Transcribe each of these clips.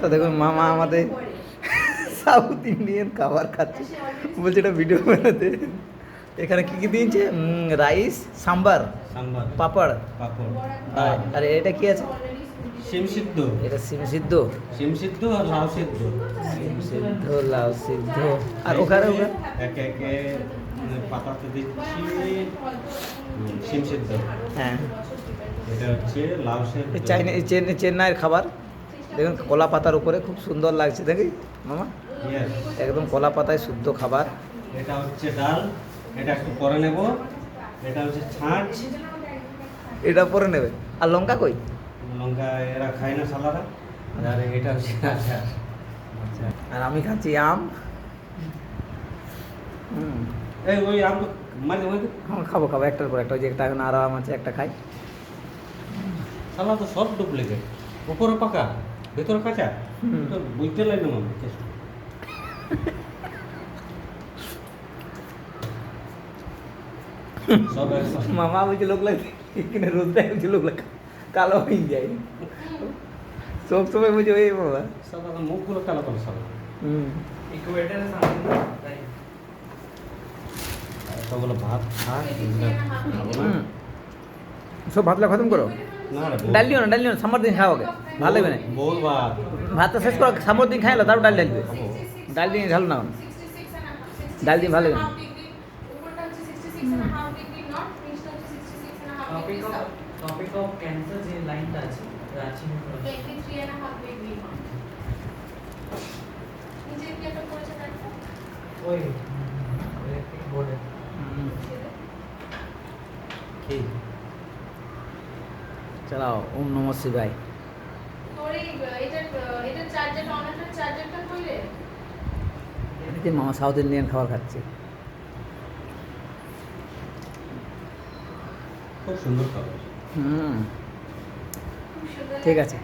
তো দেখুন মামা আমাদের সাউথ ইন্ডিয়ান খাবার খাচ্ছে। বলছে এটা ভিডিও বানাতে। এখানে কি কি দিয়েছে? রাইস সাম্বার সাম্বার পাপড়। পাপড়। আর এটা কি আছে? শিম সিদ্ধ। এটা সিম সিদ্ধ। শিম সিদ্ধ আর লাউ সিদ্ধ। সিম সিদ্ধ লাউ সিদ্ধ। আর ওখানে ওখানে? একে একে মানে পাতাতে দিচ্ছি শিম সিদ্ধ। হ্যাঁ। এটা হচ্ছে লাউ সিদ্ধ। চেন্নাইয়ের খাবার। দেখুন কলা পাতার উপরে খুব সুন্দর লাগছে দেখি মামা। একদম কলা পাতায় শুদ্ধ খাবার। এটা হচ্ছে ডাল এটা একটু পরে নেব। এটা হচ্ছে ছাঁচ। এটা পরে নেবে। আর লঙ্কা কই? লঙ্কা এরা খায় না সালারা। আর এটা হচ্ছে আচ্ছা আর আমি খাচ্ছি আম। হুম। এই ওই আম তো মাঝে মাঝে খাব খাব একটার পর একটা। ওই যে একটা এখন আরাম আছে একটা খাই। সালা তো সব ডুপ্লিকেট। উপরে পাকা। ভেতরে কাঁচা। তো বুঝতে লাগে না মামা সব মামা বলছে লোক লাগে এখানে রোদ দেয় বলছে লোক লাগে। কালো হয়ে যায়। সব সময় বলছে ওই বাবা তো মুখগুলো কালো করে হুম। সবগুলো ভাত খা। সব ভাতলা খতম করো। ডাল দিও না ডাল দিও না সামর দিন খাও আগে ভালো লাগবে না ভাত ভাতটা শেষ করো সামর দিন খাইলো তারপর ডাল ডালবে ডাল দিয়ে ঝাল না ডাল দিয়ে ভালো লাগে। টপিক অফ ক্যান্সার যে লাইনটা আছে রাঁচি ওই ইলেকট্রিক বোর্ডে হুম। চালাও ওম নম শিবায়। মামা সাউথ ইন্ডিয়ান খাবার খাচ্ছে? খুব সুন্দর খাবার। হুম। ঠিক আছে।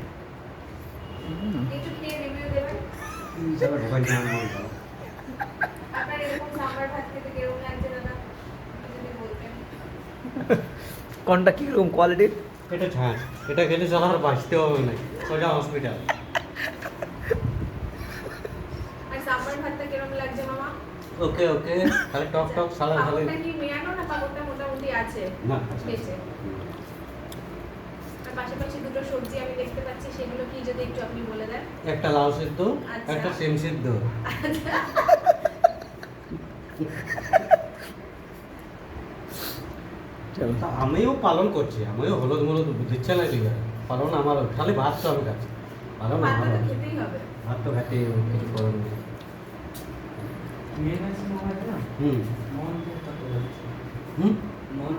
কোনটা কীরকম কোয়ালিটির এটা ছাঁচ এটা খেলে চালা বাঁচতে হবে না। সোজা হসপিটাল ওকে ওকে। খালি টক টক সালা খালি কি মেয়ানো না মোটামুটি আছে? না পাশাপাশি দুটো সবজি আমি দেখতে পাচ্ছি সেগুলো কি যদি একটু আপনি বলে দেন? একটা লাউ সিদ্ধ আচ্ছা। একটা সিম সিদ্ধ। তা আমিও পালন করছি আমিও হলুদ মলুদ দিচ্ছে না দিকে পালন আমার খালি ভাত তো আমি খাচ্ছি। পালন ভাতটা আমার ভাত তো খাতে কিছু করার নেই। হুম। মন মন